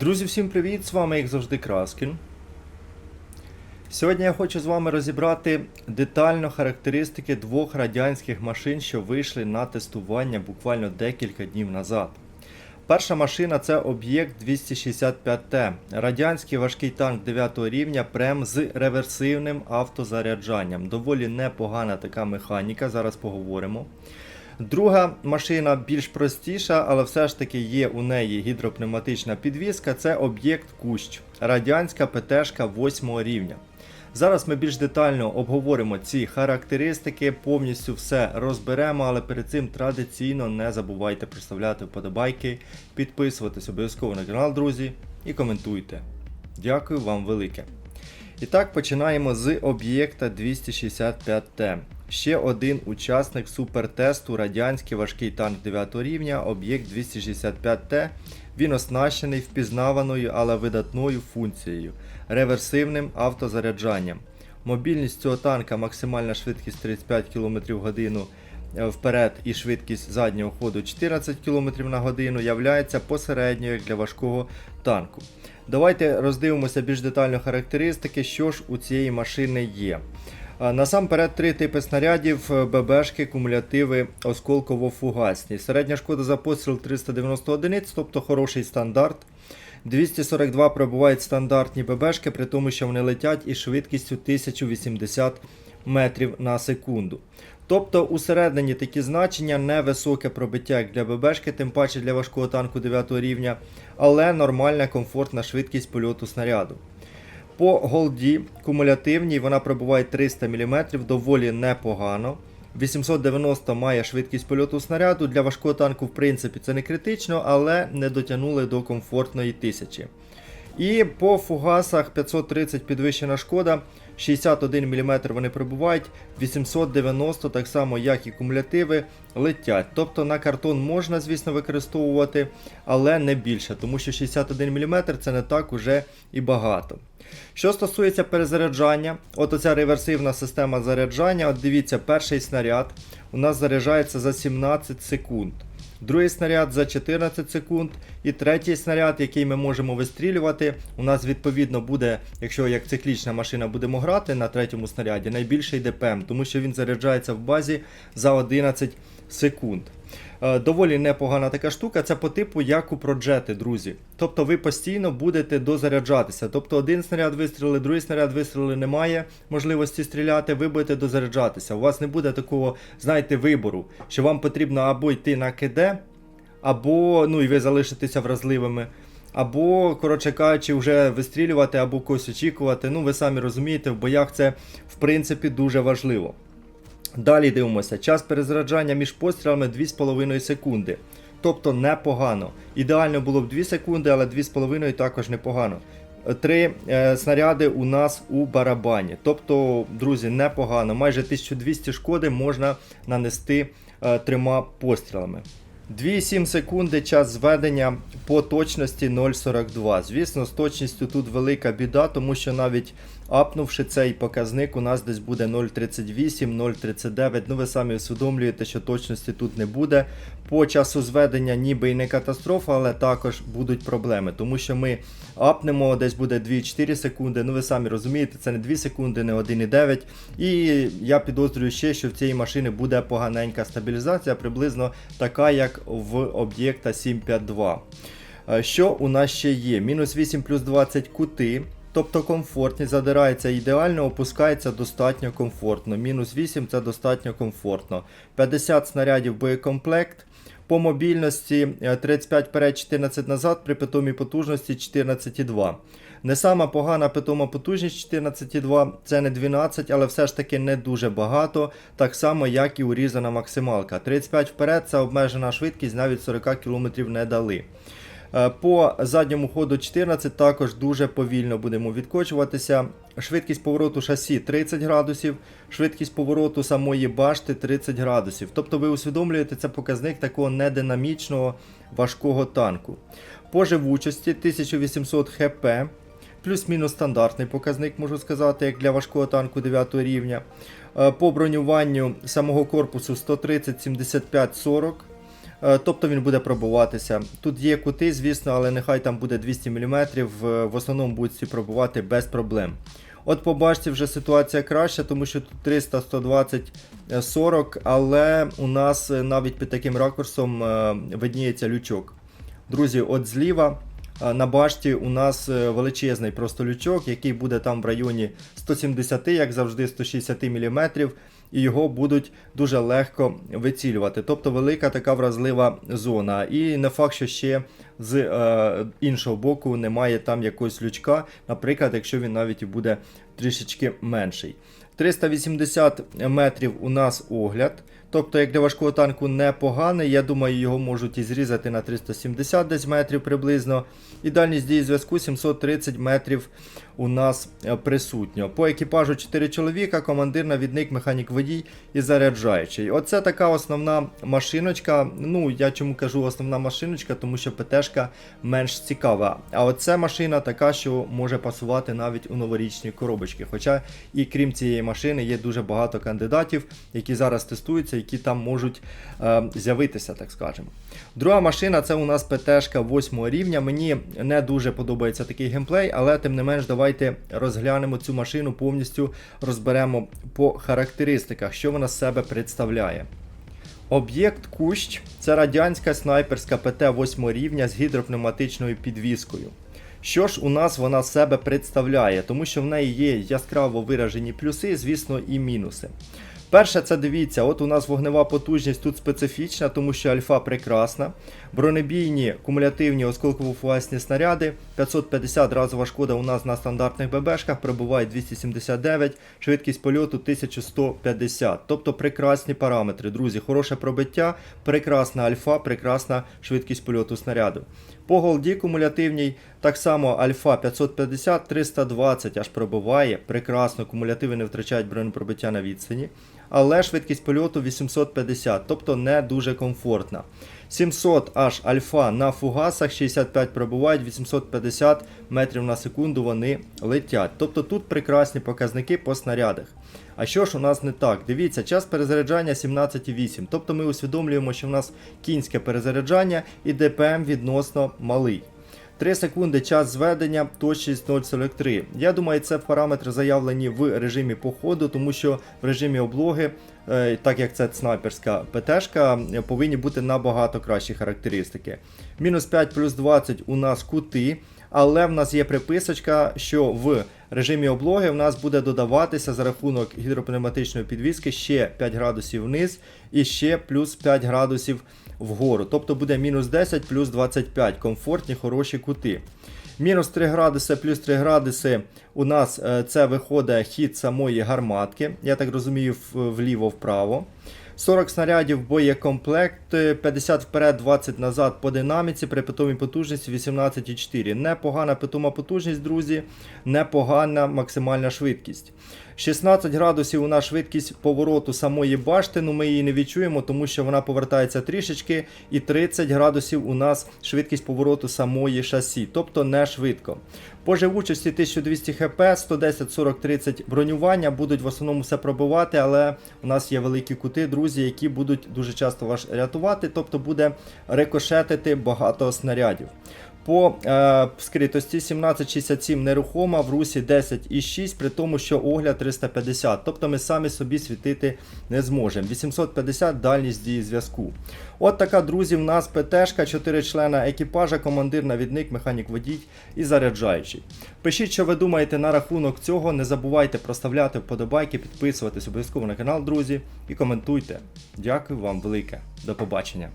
Друзі, всім привіт! З вами, як завжди, Краскін. Сьогодні я хочу з вами розібрати детально характеристики двох радянських машин, що вийшли на тестування буквально декілька днів назад. Перша машина це об'єкт 265Т, радянський важкий танк 9 рівня, прем з реверсивним автозаряджанням. Доволі непогана така механіка, зараз поговоримо. Друга машина більш простіша, але все ж таки є у неї гідропневматична підвізка. Це об'єкт Кущ, радянська ПТшка 8 рівня. Зараз ми більш детально обговоримо ці характеристики, повністю все розберемо, але перед цим традиційно не забувайте проставляти вподобайки, підписуватись обов'язково на канал, друзі, і коментуйте. Дякую вам велике. І так, починаємо з об'єкта 265Т. Ще один учасник супертесту радянський важкий танк 9 рівня, об'єкт 265Т. Він оснащений впізнаваною, але видатною функцією реверсивним автозаряджанням. Мобільність цього танка максимальна швидкість 35 км в годину вперед і швидкість заднього ходу 14 км на годину являється посередньою для важкого танку. Давайте роздивимося більш детально характеристики, що ж у цієї машини є. Насамперед три типи снарядів, е, ББшки, кумулятиви осколково-фугасні. Середня шкода за постріл 390 одиниць, тобто хороший стандарт. 242 пробувають стандартні ББшки, при тому, що вони летять із швидкістю 1080 метрів на секунду. Тобто усередині такі значення невисоке пробиття як для ББшки, тим паче для важкого танку 9 рівня, але нормальна комфортна швидкість польоту снаряду. По голді кумулятивній вона пробуває 300 мм, доволі непогано. 890 має швидкість польоту снаряду. Для важкого танку, в принципі, це не критично, але не дотягнули до комфортної тисячі. І по фугасах 530 підвищена шкода, 61 мм вони пробувають, 890, так само як і кумулятиви, летять. Тобто на картон можна, звісно, використовувати, але не більше, тому що 61 мм це не так уже і багато. Що стосується перезаряджання, от оця реверсивна система заряджання, от дивіться, перший снаряд у нас заряджається за 17 секунд. Другий снаряд за 14 секунд. І третій снаряд, який ми можемо вистрілювати, у нас відповідно буде, якщо як циклічна машина будемо грати на третьому снаряді, найбільший ДПМ, тому що він заряджається в базі за 11 секунд. Е, Доволі непогана така штука, це по типу як у проджети, друзі. Тобто ви постійно будете дозаряджатися. Тобто один снаряд вистрілили, другий снаряд вистрілили, немає можливості стріляти, ви будете дозаряджатися. У вас не буде такого, знаєте, вибору, що вам потрібно або йти на КД, або ну і ви залишитеся вразливими. Або, коротше кажучи, вже вистрілювати, або когось очікувати. Ну, ви самі розумієте, в боях це в принципі дуже важливо. Далі дивимося, час перезаряджання між пострілами 2,5 секунди. Тобто непогано. Ідеально було б 2 секунди, але 2,5 також непогано. Три е, снаряди у нас у барабані. Тобто, друзі, непогано. Майже 1200 шкоди можна нанести е, трьома пострілами. 2,7 секунди час зведення по точності 0,42. Звісно, з точністю тут велика біда, тому що навіть апнувши цей показник, у нас десь буде 0,38, 0,39. Ну ви самі усвідомлюєте, що точності тут не буде. По часу зведення ніби і не катастрофа, але також будуть проблеми, тому що ми апнемо, десь буде 2,4 секунди. Ну ви самі розумієте, це не 2 секунди, не 1,9. І я підозрюю ще, що в цієї машини буде поганенька стабілізація, приблизно така, як в об'єкта 752. Е, Що у нас ще є? Мінус 8 плюс 20 кути. Тобто комфортні, задирається ідеально, опускається достатньо комфортно. Мінус 8 це достатньо комфортно. 50 снарядів боєкомплект. По мобільності е, 35 вперед, 14 назад, при питомій потужності 14,2. Не сама погана питома потужність 14,2, це не 12, але все ж таки не дуже багато, так само як і урізана максималка. 35 вперед це обмежена швидкість, навіть 40 км не дали. Е, По задньому ходу 14 також дуже повільно будемо відкочуватися. Швидкість повороту шасі 30 градусів, швидкість повороту самої башти 30 градусів. Тобто ви усвідомлюєте, це показник такого нединамічного важкого танку. По живучості 1800 хп. Плюс-мінус стандартний показник, можу сказати, як для важкого танку 9 рівня. Е, По бронюванню самого корпусу 130, 75, 40. Е, Тобто він буде пробуватися. Тут є кути, звісно, але нехай там буде 200 мм, в основному будуть всі пробувати без проблем. От побачите, вже ситуація краща, тому що тут 300, 120, е, 40, але у нас е, навіть під таким ракурсом е, видніється лючок. Друзі, от зліва е, на башті у нас е, величезний просто лючок, який буде там в районі 170, як завжди, 160 мм, і його будуть дуже легко вицілювати. Тобто велика така вразлива зона. І не факт, що ще з е, іншого боку немає там якогось лючка, наприклад, якщо він навіть буде трішечки менший. 380 метрів у нас огляд. Тобто, як для важкого танку непоганий, я думаю, його можуть і зрізати на 370 десь метрів приблизно. І дальність дії зв'язку 730 метрів у нас е, присутньо. По екіпажу 4 чоловіка, командир, навідник, механік водій і заряджаючий. Оце така основна машиночка. Ну, я чому кажу основна машиночка, тому що ПТшка менш цікава. А оце машина така, що може пасувати навіть у новорічні коробочки. Хоча і крім цієї машини є дуже багато кандидатів, які зараз тестуються, які там можуть е, з'явитися, так скажемо. Друга машина це у нас ПТшка 8 рівня. Мені не дуже подобається такий геймплей, але тим не менш, давайте розглянемо цю машину повністю розберемо по характеристиках, що вона з себе представляє. Об'єкт Кущ це радянська снайперська ПТ 8 рівня з гідропневматичною підвіскою. Що ж у нас вона себе представляє, тому що в неї є яскраво виражені плюси, звісно, і мінуси. Перше, це дивіться, от у нас вогнева потужність тут специфічна, тому що альфа прекрасна. Бронебійні кумулятивні осколково-фугасні снаряди, 550 разова шкода у нас на стандартних ББшках, прибуває 279, швидкість польоту 1150. Тобто прекрасні параметри, друзі. Хороше пробиття, прекрасна альфа, прекрасна швидкість польоту снаряду. По голді кумулятивній так само альфа 550, 320 аж пробиває. Прекрасно, кумулятиви не втрачають бронепробиття на відстані. Але швидкість польоту 850, тобто не дуже комфортна. 700 аж альфа на фугасах, 65 пробувають, 850 метрів на секунду вони летять. Тобто тут прекрасні показники по снарядах. А що ж у нас не так? Дивіться, час перезаряджання 17,8. Тобто ми усвідомлюємо, що в нас кінське перезаряджання і ДПМ відносно малий. 3 секунди час зведення, точність 0,43. Я думаю, це параметри заявлені в режимі походу, тому що в режимі облоги, е, так як це снайперська ПТшка, повинні бути набагато кращі характеристики. Мінус 5 плюс 20 у нас кути. Але в нас є приписочка, що в режимі облоги в нас буде додаватися за рахунок гідропневматичної підвіски ще 5 градусів вниз і ще плюс 5 градусів вгору. Тобто буде мінус 10 плюс 25. Комфортні, хороші кути. Мінус 3 градуси плюс 3 градуси у нас е, це виходить хід самої гарматки. Я так розумію, вліво-вправо. 40 снарядів боєкомплект, е, 50 вперед, 20 назад по динаміці при питомій потужності 18,4. Непогана питома потужність, друзі, непогана максимальна швидкість. 16 градусів у нас швидкість повороту самої башти, ну ми її не відчуємо, тому що вона повертається трішечки. І 30 градусів у нас швидкість повороту самої шасі, тобто не швидко. По живучості 1200 хп, 110, 40, 30 бронювання будуть в основному все пробивати, але у нас є великі кути, друзі, які будуть дуже часто вас рятувати, тобто буде рикошетити багато снарядів. По е, скритості 1767 нерухома, в русі 10,6, при тому, що огляд 350. Тобто ми самі собі світити не зможемо. 850 дальність дії зв'язку. От така, друзі, в нас ПТшка, 4 члена екіпажа, командир, навідник, механік водій і заряджаючий. Пишіть, що ви думаєте на рахунок цього. Не забувайте проставляти вподобайки, підписуватись обов'язково на канал, друзі, і коментуйте. Дякую вам велике. До побачення.